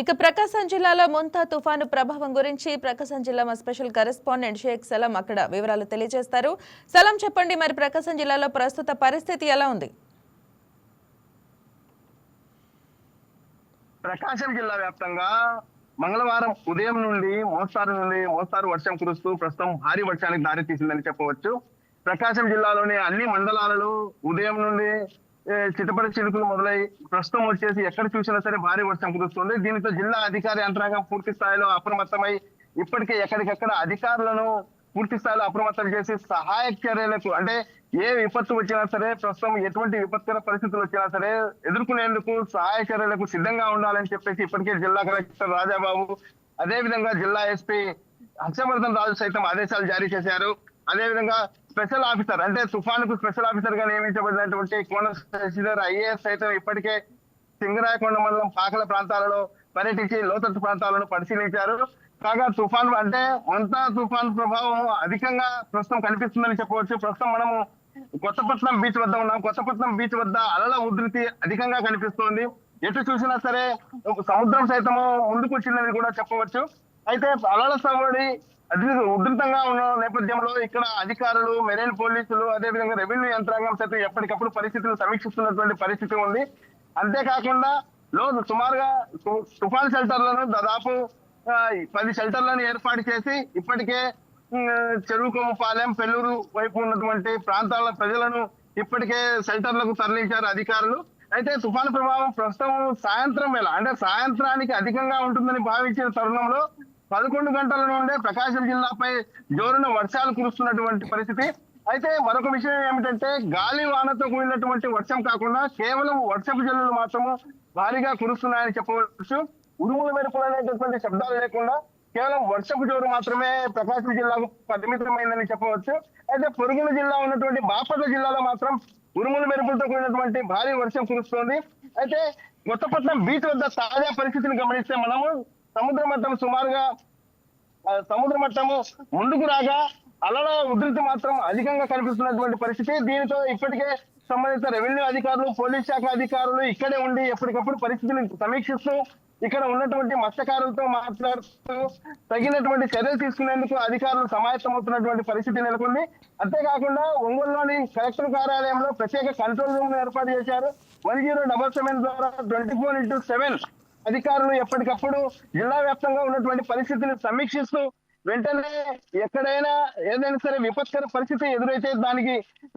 ఇక ప్రకాశం జిల్లాలో ముంతా తుఫాను ప్రభావం గురించి ప్రకాశం జిల్లా మా స్పెషల్ కరెస్పాండెంట్ షేక్ సలాం అక్కడ వివరాలు తెలియజేస్తారు. సలాం చెప్పండి మరి ప్రకాశం జిల్లాలో ప్రస్తుత పరిస్థితి ఎలా ఉంది? ప్రకాశం జిల్లా వ్యాప్తంగా మంగళవారం ఉదయం నుండి మోస్తారు నుండి మోస్తారు వర్షం కురుస్తూ ప్రస్తుతం భారీ వర్షానికి దారి తీసిందని చెప్పవచ్చు. ప్రకాశం జిల్లాలోని అన్ని మండలాలలో ఉదయం నుండి ఏ, చినుకులు మొదలై ప్రస్తుతం వచ్చేసి ఎక్కడ చూసినా సరే భారీ వర్షం కురుస్తుంది. దీనితో జిల్లా అధికార యంత్రాంగం పూర్తి స్థాయిలో అప్రమత్తమై ఇప్పటికే ఎక్కడికెక్కడ అధికారులను పూర్తి స్థాయిలో అప్రమత్తం చేసి సహాయక చర్యలకు అంటే ఏ విపత్తు వచ్చినా సరే ప్రస్తుతం ఎటువంటి విపత్కర పరిస్థితులు వచ్చినా సరే ఎదుర్కొనేందుకు సహాయ చర్యలకు సిద్ధంగా ఉండాలని చెప్పేసి ఇప్పటికే జిల్లా కలెక్టర్ రాజాబాబు అదే విధంగా జిల్లా ఎస్పీ హర్షవర్ధన్ రాజు సైతం ఆదేశాలు జారీ చేశారు. అదే విధంగా స్పెషల్ ఆఫీసర్ అంటే తుఫానుకు స్పెషల్ ఆఫీసర్గా నియమించబడినటువంటి కోన శశిధర్ ఐఏఎస్ సైతం ఇప్పటికే సింగరాయకొండ మండలం పాకల ప్రాంతాలలో పర్యటించి లోతట్టు ప్రాంతాలను పరిశీలించారు. కాగా తుఫాన్ అంటే మంతా తుఫాన్ ప్రభావం అధికంగా ప్రస్తుతం కనిపిస్తుందని చెప్పవచ్చు. ప్రస్తుతం మనము కొత్తపట్నం బీచ్ వద్ద ఉన్నాం. కొత్తపట్నం బీచ్ వద్ద అలల ఉధృతి అధికంగా కనిపిస్తోంది. ఎటు చూసినా సరే సముద్రం సైతము ముందుకు వచ్చిందని కూడా చెప్పవచ్చు. అయితే అలల సవడి అధిక ఉధృతంగా ఉన్న నేపథ్యంలో ఇక్కడ అధికారులు మెరైన్ పోలీసులు అదే విధంగా రెవెన్యూ యంత్రాంగం సైతం ఎప్పటికప్పుడు పరిస్థితులు సమీక్షిస్తున్నటువంటి పరిస్థితి ఉంది. అంతేకాకుండా లో సుమారుగా తు- తుఫాన్ షెల్టర్లను దాదాపు పది షెల్టర్లను ఏర్పాటు చేసి ఇప్పటికే ఉమ్, చెరువుకొమ్మపాలెం పెల్లూరు వైపు ఉన్నటువంటి ప్రాంతాల ప్రజలను ఇప్పటికే షెల్టర్లకు తరలించారు అధికారులు. అయితే తుఫాను ప్రభావం ప్రస్తుతం సాయంత్రం వేళ అంటే సాయంత్రానికి అధికంగా ఉంటుందని భావించిన తరుణంలో పదకొండు గంటల నుండే ప్రకాశం జిల్లాపై జోరున వర్షాలు కురుస్తున్నటువంటి పరిస్థితి. అయితే మరొక విషయం ఏమిటంటే గాలి వానతో కూడినటువంటి వర్షం కాకుండా కేవలం వర్షపు జల్లులు మాత్రము భారీగా కురుస్తున్నాయని చెప్పవచ్చు. ఉరుముల మెరుపులు అనేటటువంటి శబ్దాలు లేకుండా కేవలం వర్షపు జోరు మాత్రమే ప్రకాశం జిల్లాకు పరిమితమైందని చెప్పవచ్చు. అయితే పొరుగున జిల్లా ఉన్నటువంటి బాపట్ల జిల్లాలో మాత్రం ఉరుముల మెరుపులతో కూడినటువంటి భారీ వర్షం కురుస్తోంది. అయితే కొత్తపట్నం బీచ్ వద్ద తాజా పరిస్థితిని గమనిస్తే మనము సముద్ర మట్టం సుమారుగా సముద్ర మట్టము ముందుకు రాగా అలల ఉధృతి మాత్రం అధికంగా కనిపిస్తున్నటువంటి పరిస్థితి. దీనితో ఇప్పటికే సంబంధిత రెవెన్యూ అధికారులు పోలీస్ శాఖ అధికారులు ఇక్కడే ఉండి ఎప్పటికప్పుడు పరిస్థితిని సమీక్షిస్తూ ఇక్కడ ఉన్నటువంటి మత్స్యకారులతో మాట్లాడుతూ తగినటువంటి చర్యలు తీసుకునేందుకు అధికారులు సమాయత్తమవుతున్నటువంటి పరిస్థితి నెలకొంది. అంతేకాకుండా ఒంగోలులోని కలెక్టర్ కార్యాలయంలో ప్రత్యేక కంట్రోల్ రూమ్ ఏర్పాటు చేశారు. వన్ జీరో డబల్ సెవెన్ ద్వారా ట్వంటీ ఫోర్ ఇంటూ సెవెన్ అధికారులు ఎప్పటికప్పుడు జిల్లా వ్యాప్తంగా ఉన్నటువంటి పరిస్థితిని సమీక్షిస్తూ వెంటనే ఎక్కడైనా ఏదైనా సరే విపత్కర పరిస్థితి ఎదురైతే దానికి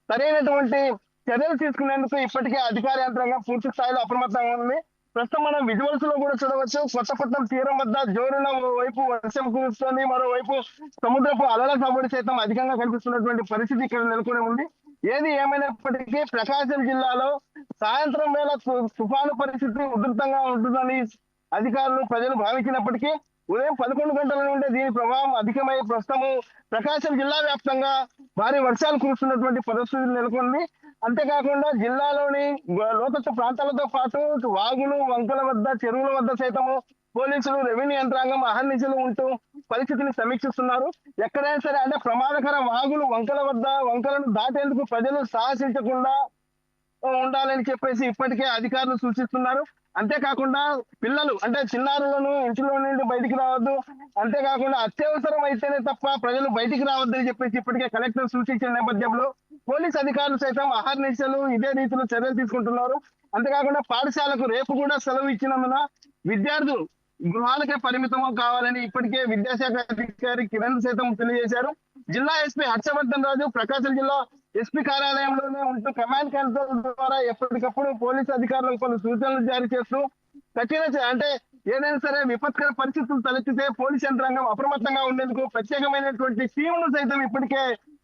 సరైనటువంటి చర్యలు తీసుకునేందుకు ఇప్పటికే అధికార యంత్రాంగం పూర్తి స్థాయిలో అప్రమత్తంగా ఉంది. ప్రస్తుతం మనం విజువల్స్లో కూడా చూడవచ్చు. కొత్తపట్నం తీరం వద్ద జోరున వైపు వర్షం కురుస్తుంది. మరోవైపు సముద్రపు అలల సవ్వడి సైతం అధికంగా కనిపిస్తున్నటువంటి పరిస్థితి ఇక్కడ నెలకొని ఉంది. ఏది ఏమైనప్పటికీ ప్రకాశం జిల్లాలో సాయంత్రం వేళ తుఫాను పరిస్థితి ఉధృతంగా ఉంటుందని అధికారులు ప్రజలు భావించినప్పటికీ ఉదయం పదకొండు గంటల నుండి దీని ప్రభావం అధికమై ప్రస్తుతము ప్రకాశం జిల్లా వ్యాప్తంగా భారీ వర్షాలు కురుస్తున్నటువంటి పరిస్థితి నెలకొంది. అంతేకాకుండా జిల్లాలోని లోతట్టు ప్రాంతాలతో పాటు వాగులు వంకల వద్ద చెరువుల వద్ద సైతము పోలీసులు రెవెన్యూ యంత్రాంగం అహర్నిశలు ఉంటూ పరిస్థితిని సమీక్షిస్తున్నారు. ఎక్కడైనా సరే అంటే ప్రమాదకర వాగులు వంకల వద్ద వంకలను దాటేందుకు ప్రజలు సాహసించకుండా ఉండాలని చెప్పేసి ఇప్పటికే అధికారులు సూచిస్తున్నారు. అంతేకాకుండా పిల్లలు అంటే చిన్నారులను ఇంట్లో నుండి బయటికి రావద్దు. అంతేకాకుండా అత్యవసరం అయితేనే తప్ప ప్రజలు బయటికి రావద్దని చెప్పేసి ఇప్పటికే కలెక్టర్ సూచించిన నేపథ్యంలో పోలీస్ అధికారులు సైతం అహర్నిశలు ఇదే రీతిలో చర్యలు తీసుకుంటున్నారు. అంతేకాకుండా పాఠశాలకు రేపు కూడా సెలవు ఇచ్చినందున విద్యార్థులు గృహాలకే పరిమితం కావాలని ఇప్పటికే విద్యాశాఖ అధికారి కిరణ్ సైతం తెలియజేశారు. జిల్లా ఎస్పీ హర్షవర్ధన్ రాజు ప్రకాశం జిల్లా ఎస్పీ కార్యాలయంలోనే ఉంటూ కమాండ్ కంట్రోల్ ద్వారా ఎప్పటికప్పుడు పోలీసు అధికారులకు కొన్ని సూచనలు జారీ చేస్తూ కఠిన అంటే ఏదైనా సరే విపత్కర పరిస్థితులు తలెత్తితే పోలీస్ యంత్రాంగం అప్రమత్తంగా ఉండేందుకు ప్రత్యేకమైనటువంటి టీంను సైతం ఇప్పటికే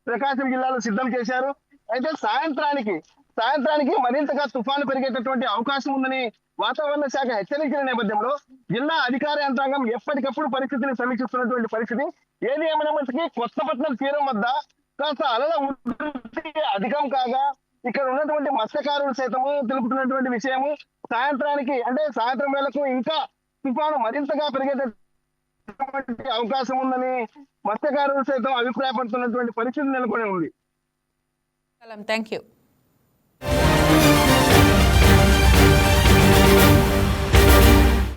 ప్రకాశం జిల్లాలో సిద్ధం చేశారు. అయితే సాయంత్రానికి సాయంత్రానికి మరింతగా తుఫాను పెరిగేటటువంటి అవకాశం ఉందని వాతావరణ శాఖ హెచ్చరించిన నేపథ్యంలో జిల్లా అధికార యంత్రాంగం ఎప్పటికప్పుడు పరిస్థితిని సమీక్షిస్తున్నటువంటి పరిస్థితి. ఏది ఏమైనప్పటికీ కొత్తపట్నం తీరం వద్ద కాస్త అలల అధికం కాగా ఇక్కడ ఉన్నటువంటి మత్స్యకారులు సైతము తెలుపుతున్నటువంటి విషయము సాయంత్రానికి అంటే సాయంత్రం వేళకు ఇంకా తుఫాను మరింతగా పెరిగేటటువంటి అవకాశం ఉందని మత్స్యకారులు సైతం అభిప్రాయపడుతున్నటువంటి పరిస్థితి నెలకొని ఉంది. Thank you